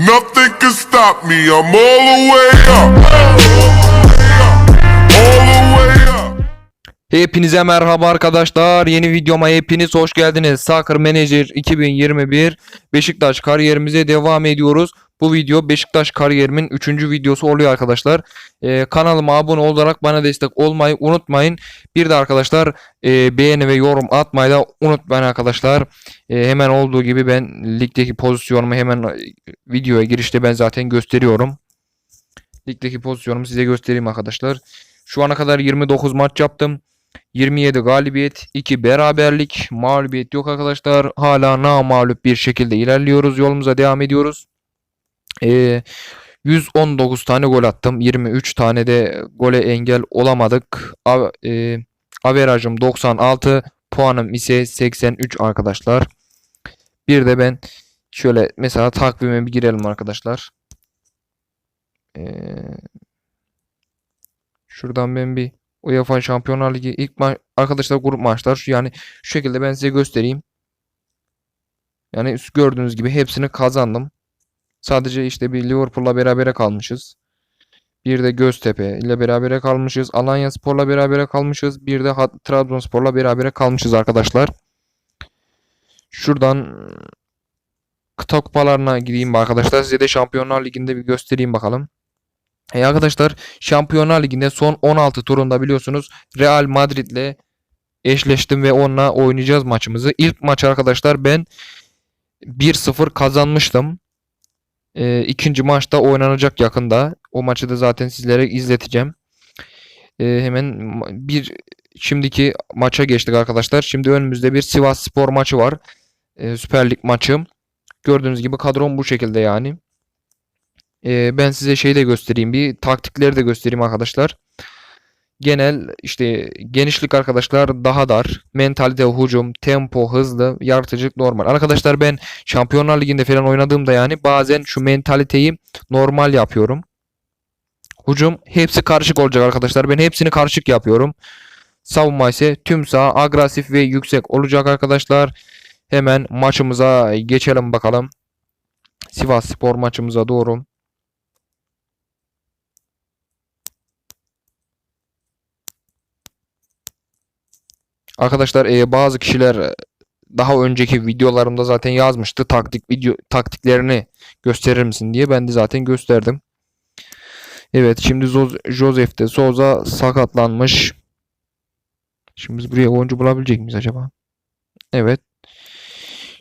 Nothing can stop me. I'm all the way up. All the way up. Hepinize merhaba arkadaşlar. Yeni videoma hepiniz hoş geldiniz. Soccer Manager 2021 Beşiktaş kariyerimize devam ediyoruz. Bu video Beşiktaş kariyerimin 3. videosu oluyor arkadaşlar. Ee, kanalıma abone olarak bana destek olmayı unutmayın. Bir de arkadaşlar e, beğeni ve yorum atmayı da unutmayın arkadaşlar. E, hemen olduğu gibi ben ligdeki pozisyonumu hemen e, videoya girişte ben zaten gösteriyorum. Ligdeki pozisyonumu size göstereyim arkadaşlar. Şu ana kadar 29 maç yaptım. 27 galibiyet, 2 beraberlik, mağlubiyet yok arkadaşlar. Hala namağlup bir şekilde ilerliyoruz. Yolumuza devam ediyoruz. Ee, 119 tane gol attım. 23 tane de gole engel olamadık. A, e, averajım 96, puanım ise 83 arkadaşlar. Bir de ben şöyle mesela takvime bir girelim arkadaşlar. Ee, şuradan ben bir UEFA Şampiyonlar Ligi ilk ma arkadaşlar grup maçlar şu yani şu şekilde ben size göstereyim. Yani gördüğünüz gibi hepsini kazandım. Sadece işte bir Liverpool'la berabere kalmışız. Bir de Göztepe ile berabere kalmışız. Alanya Spor'la berabere kalmışız. Bir de Trabzonspor'la berabere kalmışız arkadaşlar. Şuradan kıta kupalarına gideyim arkadaşlar. Size de Şampiyonlar Ligi'nde bir göstereyim bakalım. E arkadaşlar Şampiyonlar Ligi'nde son 16 turunda biliyorsunuz Real Madrid'le eşleştim ve onunla oynayacağız maçımızı. İlk maç arkadaşlar ben 1-0 kazanmıştım. E, ikinci maçta oynanacak yakında. O maçı da zaten sizlere izleteceğim. E, hemen bir şimdiki maça geçtik arkadaşlar. Şimdi önümüzde bir Sivas Spor maçı var. E, Süper Lig maçı. Gördüğünüz gibi kadrom bu şekilde yani. Ee, ben size şeyi de göstereyim. Bir taktikleri de göstereyim arkadaşlar. Genel işte genişlik arkadaşlar daha dar. Mentalite, hücum, tempo, hızlı, yaratıcılık normal. Arkadaşlar ben Şampiyonlar Ligi'nde falan oynadığımda yani bazen şu mentaliteyi normal yapıyorum. Hücum hepsi karışık olacak arkadaşlar. Ben hepsini karışık yapıyorum. Savunma ise tüm saha agresif ve yüksek olacak arkadaşlar. Hemen maçımıza geçelim bakalım. Sivas Spor maçımıza doğru. Arkadaşlar e, bazı kişiler e, daha önceki videolarımda zaten yazmıştı taktik video taktiklerini gösterir misin diye ben de zaten gösterdim. Evet şimdi Joseph de Souza sakatlanmış. Şimdi biz buraya oyuncu bulabilecek miyiz acaba? Evet.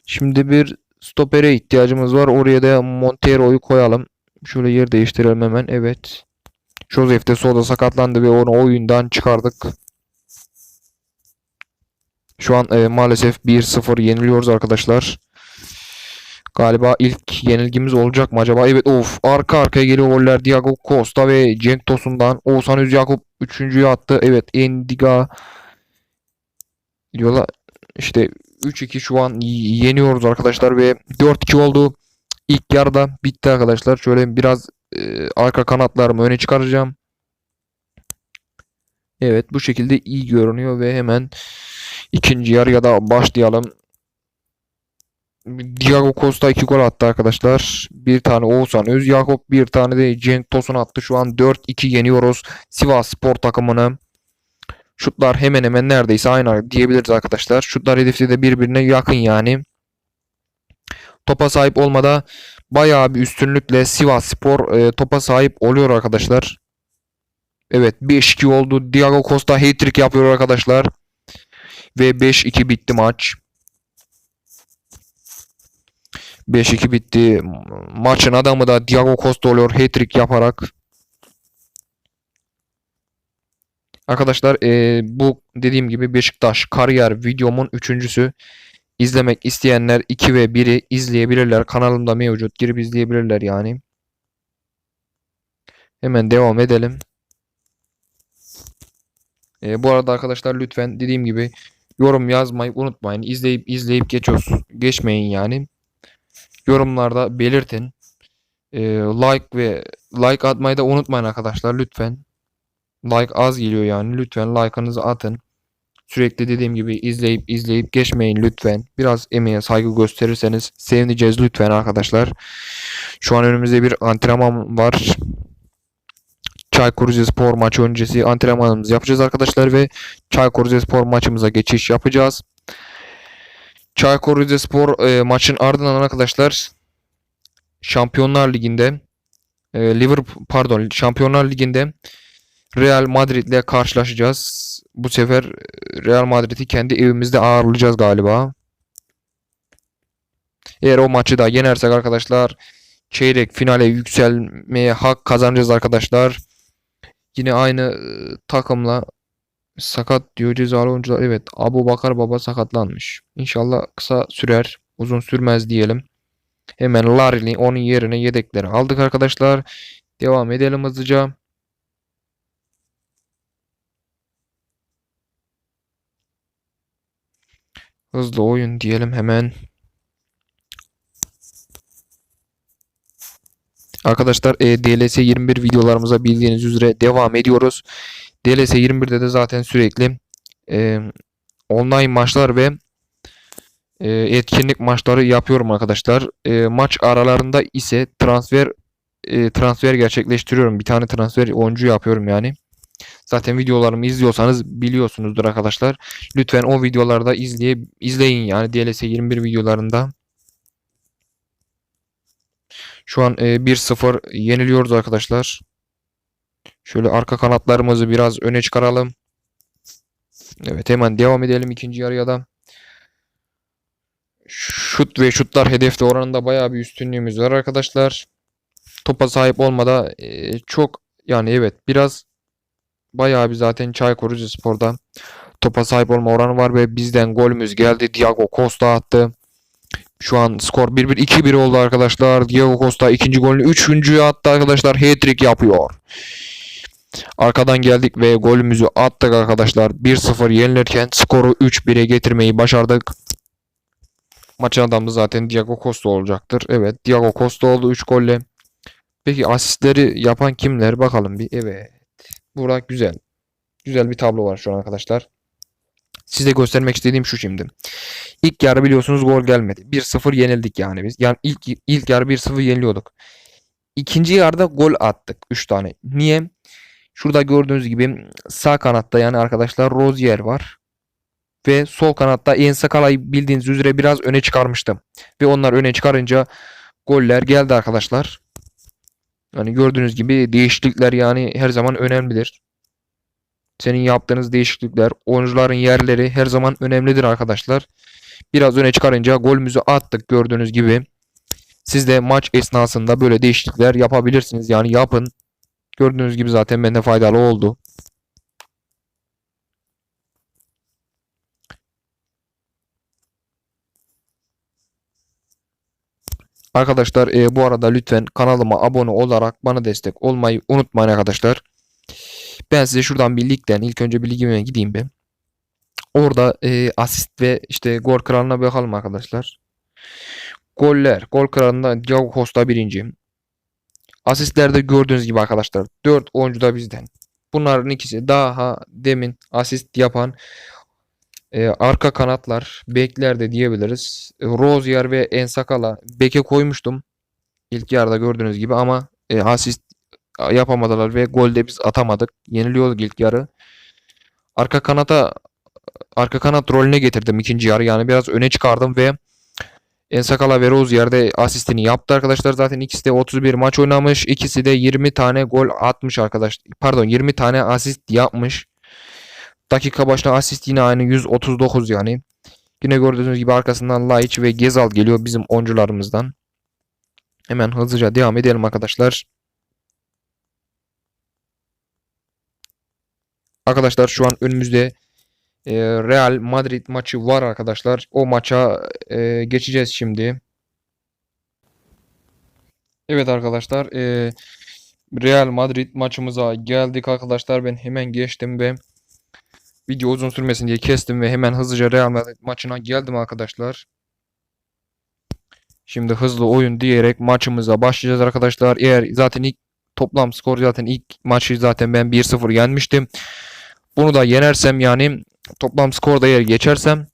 Şimdi bir stopere ihtiyacımız var. Oraya da Montero'yu koyalım. Şöyle yer değiştirelim hemen. Evet. Joseph de Souza sakatlandı ve onu oyundan çıkardık. Şu an e, maalesef 1-0 yeniliyoruz arkadaşlar. Galiba ilk yenilgimiz olacak mı acaba? Evet of arka arkaya geliyor goller. Thiago Costa ve Cenk Tosun'dan. Oğuzhan Özyakup 3.'yü attı. Evet Endiga diyorlar. İşte 3-2 şu an yeniyoruz arkadaşlar ve 4-2 oldu. İlk yarıda bitti arkadaşlar. Şöyle biraz e, arka kanatlarımı öne çıkaracağım. Evet bu şekilde iyi görünüyor ve hemen ikinci yarıya da başlayalım. Thiago Costa 2 gol attı arkadaşlar. Bir tane Oğuzhan Özyakup, bir tane de Cenk Tosun attı. Şu an 4-2 yeniyoruz Sivas Spor takımını. Şutlar hemen hemen neredeyse aynı diyebiliriz arkadaşlar. Şutlar hedefi de birbirine yakın yani. Topa sahip olmada bayağı bir üstünlükle Sivas Spor e, topa sahip oluyor arkadaşlar. Evet 5-2 oldu. Thiago Costa hat-trick yapıyor arkadaşlar. Ve 5-2 bitti maç. 5-2 bitti. Maçın adamı da Thiago Costa oluyor hat-trick yaparak. Arkadaşlar eee, bu dediğim gibi Beşiktaş kariyer videomun üçüncüsü. İzlemek isteyenler 2 ve 1'i izleyebilirler. Kanalımda mevcut. Girip izleyebilirler yani. Hemen devam edelim. Eee, bu arada arkadaşlar lütfen dediğim gibi yorum yazmayı unutmayın. İzleyip izleyip geçiyorsun. Geçmeyin yani. Yorumlarda belirtin. Eee, like ve like atmayı da unutmayın arkadaşlar lütfen. Like az geliyor yani. Lütfen like'ınızı atın. Sürekli dediğim gibi izleyip izleyip geçmeyin lütfen. Biraz emeğe saygı gösterirseniz sevineceğiz lütfen arkadaşlar. Şu an önümüzde bir antrenman var. Çaykur Rizespor maçı öncesi antrenmanımızı yapacağız arkadaşlar ve Çaykur Rizespor maçımıza geçiş yapacağız. Çaykur Rizespor e, maçın ardından arkadaşlar Şampiyonlar Ligi'nde e, Liverpool pardon Şampiyonlar Ligi'nde Real Madrid ile karşılaşacağız. Bu sefer e, Real Madrid'i kendi evimizde ağırlayacağız galiba. Eğer o maçı da yenersek arkadaşlar çeyrek finale yükselmeye hak kazanacağız arkadaşlar. Yine aynı e, takımla sakat diyor cezalı oyuncular. Evet Abu Bakar Baba sakatlanmış. İnşallah kısa sürer. Uzun sürmez diyelim. Hemen Larin'i onun yerine yedekleri aldık arkadaşlar. Devam edelim hızlıca. Hızlı oyun diyelim hemen. Arkadaşlar e, DLS 21 videolarımıza bildiğiniz üzere devam ediyoruz. DLS 21'de de zaten sürekli e, online maçlar ve e, etkinlik maçları yapıyorum arkadaşlar. E, maç aralarında ise transfer e, transfer gerçekleştiriyorum. Bir tane transfer oyuncu yapıyorum yani. Zaten videolarımı izliyorsanız biliyorsunuzdur arkadaşlar. Lütfen o videolarda izleye, izleyin yani DLS 21 videolarında. Şu an e, 1-0 yeniliyoruz arkadaşlar. Şöyle arka kanatlarımızı biraz öne çıkaralım. Evet hemen devam edelim ikinci yarıya da. Şut ve şutlar hedefte oranında bayağı bir üstünlüğümüz var arkadaşlar. Topa sahip olmada e, çok yani evet biraz bayağı bir zaten Çaykur Rizespor'da topa sahip olma oranı var ve bizden golümüz geldi. Diago Costa attı. Şu an skor 1-1 2-1 oldu arkadaşlar. Diego Costa ikinci golünü üçüncüye attı arkadaşlar. Hat-trick yapıyor. Arkadan geldik ve golümüzü attık arkadaşlar. 1-0 yenilirken skoru 3-1'e getirmeyi başardık. Maçın adamı zaten Diego Costa olacaktır. Evet Diego Costa oldu 3 golle. Peki asistleri yapan kimler? Bakalım bir. Evet. Burak güzel. Güzel bir tablo var şu an arkadaşlar. Size göstermek istediğim şu şimdi. İlk yarı biliyorsunuz gol gelmedi. 1-0 yenildik yani biz. Yani ilk ilk yarı 1-0 yeniliyorduk. İkinci yarıda gol attık 3 tane. Niye? Şurada gördüğünüz gibi sağ kanatta yani arkadaşlar Rozier var. Ve sol kanatta Ensakala'yı bildiğiniz üzere biraz öne çıkarmıştım. Ve onlar öne çıkarınca goller geldi arkadaşlar. Yani gördüğünüz gibi değişiklikler yani her zaman önemlidir. Senin yaptığınız değişiklikler, oyuncuların yerleri her zaman önemlidir arkadaşlar. Biraz öne çıkarınca golümüzü attık gördüğünüz gibi. Siz de maç esnasında böyle değişiklikler yapabilirsiniz. Yani yapın. Gördüğünüz gibi zaten bende faydalı oldu. Arkadaşlar e, bu arada lütfen kanalıma abone olarak bana destek olmayı unutmayın arkadaşlar. Ben size şuradan bir ligden ilk önce bir ligime gideyim bir. Orada e, asist ve işte gol kralına bakalım arkadaşlar. Goller. Gol kralında Diego Costa birinci. Asistlerde gördüğünüz gibi arkadaşlar 4 oyuncu da bizden. Bunların ikisi daha demin asist yapan e, arka kanatlar, bekler de diyebiliriz. Rozier ve Ensakala beke koymuştum. İlk yarıda gördüğünüz gibi ama e, asist yapamadılar ve gol de biz atamadık. Yeniliyorduk ilk yarı. Arka kanata arka kanat rolüne getirdim ikinci yarı. Yani biraz öne çıkardım ve Ensakala ve Rozier'de asistini yaptı arkadaşlar. Zaten ikisi de 31 maç oynamış. İkisi de 20 tane gol atmış arkadaş. Pardon 20 tane asist yapmış. Dakika başına asist yine aynı 139 yani. Yine gördüğünüz gibi arkasından Laiç ve Gezal geliyor bizim oyuncularımızdan. Hemen hızlıca devam edelim arkadaşlar. Arkadaşlar şu an önümüzde e, Real Madrid maçı var arkadaşlar. O maça e, geçeceğiz şimdi. Evet arkadaşlar e, Real Madrid maçımıza geldik arkadaşlar. Ben hemen geçtim ve video uzun sürmesin diye kestim ve hemen hızlıca Real Madrid maçına geldim arkadaşlar. Şimdi hızlı oyun diyerek maçımıza başlayacağız arkadaşlar. Eğer zaten ilk toplam skor zaten ilk maçı zaten ben 1-0 yenmiştim. Bunu da yenersem yani toplam skorda eğer geçersem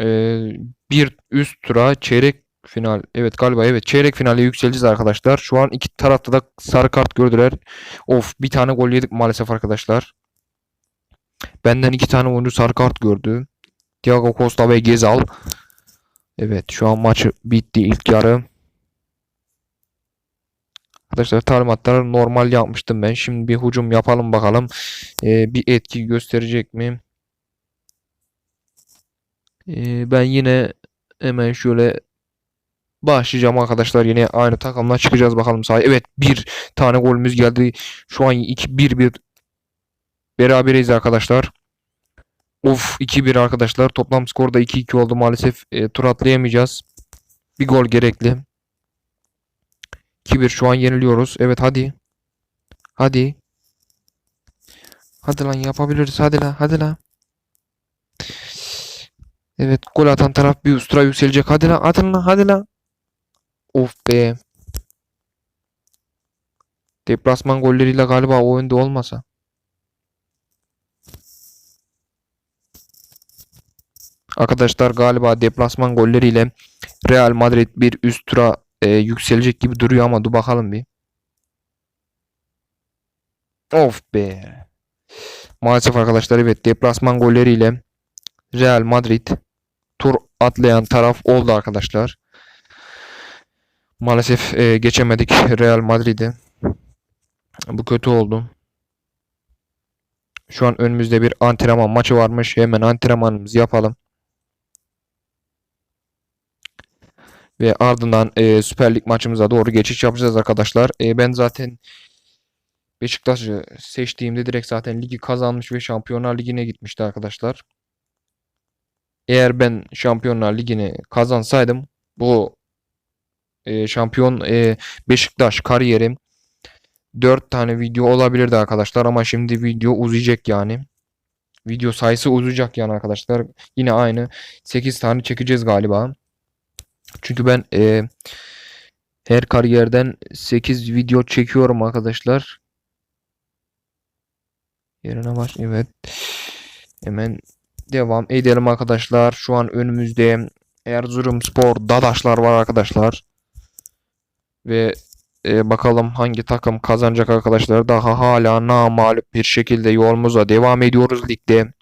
eee, bir üst tura çeyrek final evet galiba evet çeyrek finale yükseleceğiz arkadaşlar. Şu an iki tarafta da sarı kart gördüler. Of bir tane gol yedik maalesef arkadaşlar. Benden iki tane oyuncu sarı kart gördü. Thiago Costa ve Gezal. Evet şu an maç bitti ilk yarı. Arkadaşlar talimatları normal yapmıştım ben. Şimdi bir hücum yapalım bakalım. Ee, bir etki gösterecek mi? Ee, ben yine hemen şöyle başlayacağım arkadaşlar. Yine aynı takımla çıkacağız bakalım sahaya. Evet bir tane golümüz geldi. Şu an 2-1-1 beraberiz arkadaşlar. Of 2-1 arkadaşlar. Toplam skorda 2-2 oldu maalesef. E, tur atlayamayacağız. Bir gol gerekli. 2-1 şu an yeniliyoruz. Evet hadi. Hadi. Hadi lan yapabiliriz. Hadi lan. Hadi lan. Evet gol atan taraf bir üst tura yükselecek. Hadi lan. Hadi lan. Hadi lan. Of be. Deplasman golleriyle galiba o oyunda olmasa. Arkadaşlar galiba deplasman golleriyle Real Madrid bir üst tura e, yükselecek gibi duruyor ama dur bakalım bir. Of be. Maalesef arkadaşlar evet deplasman golleriyle Real Madrid tur atlayan taraf oldu arkadaşlar. Maalesef e, geçemedik Real Madrid'i. Bu kötü oldu. Şu an önümüzde bir antrenman maçı varmış. Hemen antrenmanımızı yapalım. Ve ardından e, Süper Lig maçımıza doğru geçiş yapacağız arkadaşlar. E, ben zaten Beşiktaş'ı seçtiğimde direkt zaten ligi kazanmış ve Şampiyonlar Ligi'ne gitmişti arkadaşlar. Eğer ben Şampiyonlar Ligi'ni kazansaydım bu e, şampiyon e, Beşiktaş kariyerim 4 tane video olabilirdi arkadaşlar ama şimdi video uzayacak yani. Video sayısı uzayacak yani arkadaşlar. Yine aynı 8 tane çekeceğiz galiba. Çünkü ben e, her kariyerden 8 video çekiyorum arkadaşlar. Yerine baş evet. Hemen devam edelim arkadaşlar. Şu an önümüzde Erzurumspor Dadaşlar var arkadaşlar. Ve e, bakalım hangi takım kazanacak arkadaşlar. Daha hala namağlup bir şekilde yolumuza devam ediyoruz ligde.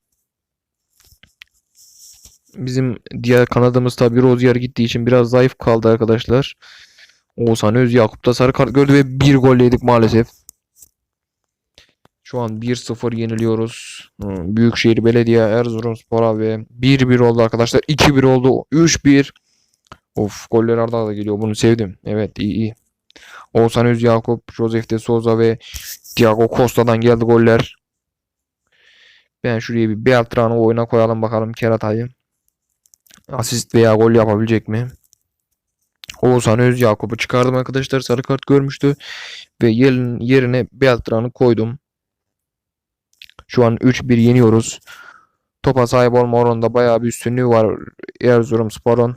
Bizim diğer kanadımız tabii Rozier gittiği için biraz zayıf kaldı arkadaşlar. Oğuzhan Özyakup da sarı kart gördü ve bir gol yedik maalesef. Şu an 1-0 yeniliyoruz. Hı, Büyükşehir Belediye Erzurumspor'a ve 1-1 oldu arkadaşlar. 2-1 oldu. 3-1. Of goller arda arda geliyor. Bunu sevdim. Evet iyi iyi. Oğuzhan Özyakup, Josef de Souza ve Thiago Costa'dan geldi goller. Ben şuraya bir Beltran'ı oyuna koyalım bakalım Keratay'ı. Asist veya gol yapabilecek mi? Oğuzhan Özyakup'u çıkardım arkadaşlar. Sarı kart görmüştü. Ve yerin, yerine Beltran'ı koydum. Şu an 3-1 yeniyoruz. Topa sahip olma oranında bayağı bir üstünlüğü var Erzurumspor'un.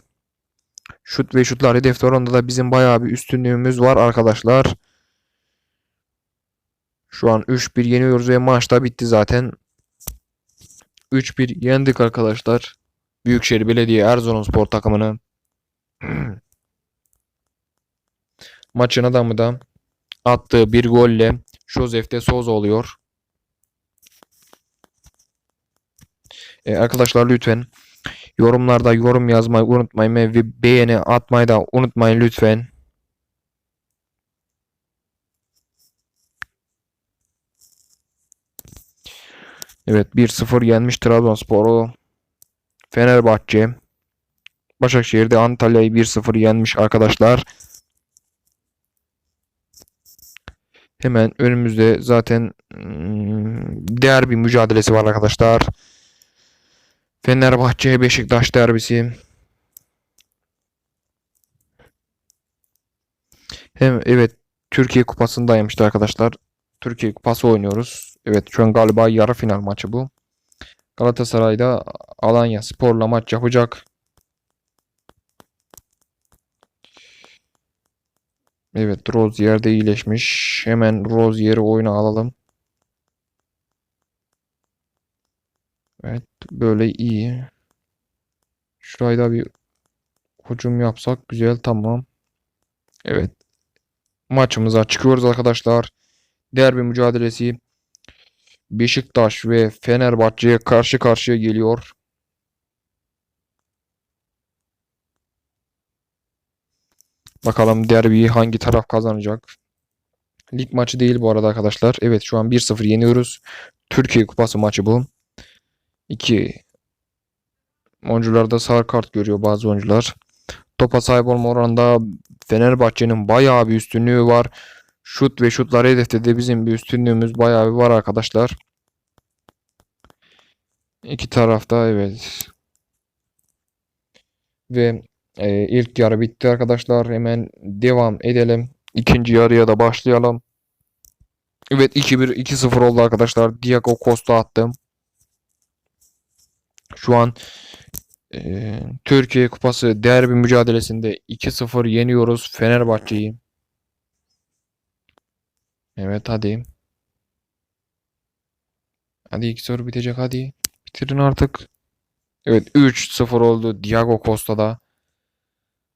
Şut ve şutlar hedef oranında da bizim bayağı bir üstünlüğümüz var arkadaşlar. Şu an 3-1 yeniyoruz ve maç da bitti zaten. 3-1 yendik arkadaşlar. Büyükşehir Belediye Erzurumspor takımını. Maçın adamı da attığı bir golle Josef de Souza oluyor. E, arkadaşlar lütfen yorumlarda yorum yazmayı unutmayın ve beğeni atmayı da unutmayın lütfen. Evet 1-0 yenmiş Trabzonspor'u. Fenerbahçe. Başakşehir'de Antalya'yı 1-0 yenmiş arkadaşlar. Hemen önümüzde zaten hmm, derbi mücadelesi var arkadaşlar. Fenerbahçe Beşiktaş derbisi. Hem evet Türkiye Kupası'ndaymıştı arkadaşlar. Türkiye Kupası oynuyoruz. Evet şu an galiba yarı final maçı bu. Galatasaray'da Alanya Spor'la maç yapacak. Evet Rozier de iyileşmiş. Hemen Rozier'i oyuna alalım. Evet böyle iyi. Şurayı da bir hücum yapsak güzel tamam. Evet. Maçımıza çıkıyoruz arkadaşlar. Derbi mücadelesi Beşiktaş ve Fenerbahçe karşı karşıya geliyor. Bakalım derbiyi hangi taraf kazanacak? Lig maçı değil bu arada arkadaşlar. Evet şu an 1-0 yeniyoruz. Türkiye Kupası maçı bu. İki oyuncular da sarı kart görüyor bazı oyuncular. Topa sahip olma oranında Fenerbahçe'nin bayağı bir üstünlüğü var. Şut ve şutları hedefte de bizim bir üstünlüğümüz bayağı bir var arkadaşlar. İki tarafta evet. Ve e, ilk yarı bitti arkadaşlar. Hemen devam edelim. İkinci yarıya da başlayalım. Evet 2-1 2-0 oldu arkadaşlar. Diego Costa attım. Şu an e, Türkiye Kupası derbi mücadelesinde 2-0 yeniyoruz Fenerbahçe'yi. Evet hadi. Hadi 2-0 bitecek hadi. Bitirin artık. Evet 3-0 oldu Diego Costa'da.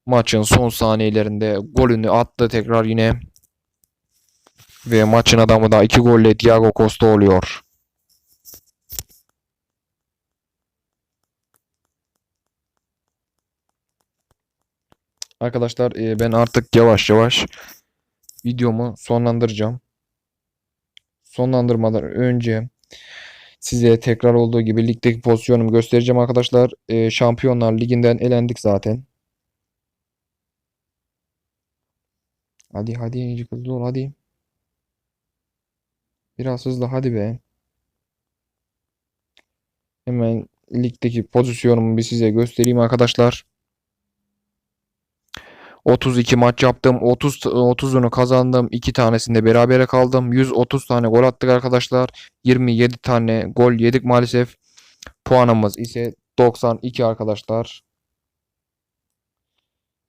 Maçın son saniyelerinde golünü attı tekrar yine. Ve maçın adamı da 2 golle Diego Costa oluyor. Arkadaşlar e, ben artık yavaş yavaş videomu sonlandıracağım. Sonlandırmadan önce size tekrar olduğu gibi ligdeki pozisyonumu göstereceğim arkadaşlar. E, Şampiyonlar Ligi'nden elendik zaten. Hadi hadi hızlı ol hadi. Biraz hızlı hadi be. Hemen ligdeki pozisyonumu bir size göstereyim arkadaşlar. 32 maç yaptım. 30 30'unu kazandım. 2 tanesinde berabere kaldım. 130 tane gol attık arkadaşlar. 27 tane gol yedik maalesef. Puanımız ise 92 arkadaşlar.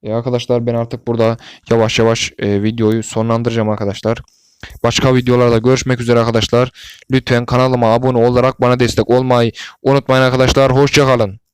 E arkadaşlar ben artık burada yavaş yavaş e, videoyu sonlandıracağım arkadaşlar. Başka videolarda görüşmek üzere arkadaşlar. Lütfen kanalıma abone olarak bana destek olmayı unutmayın arkadaşlar. Hoşçakalın.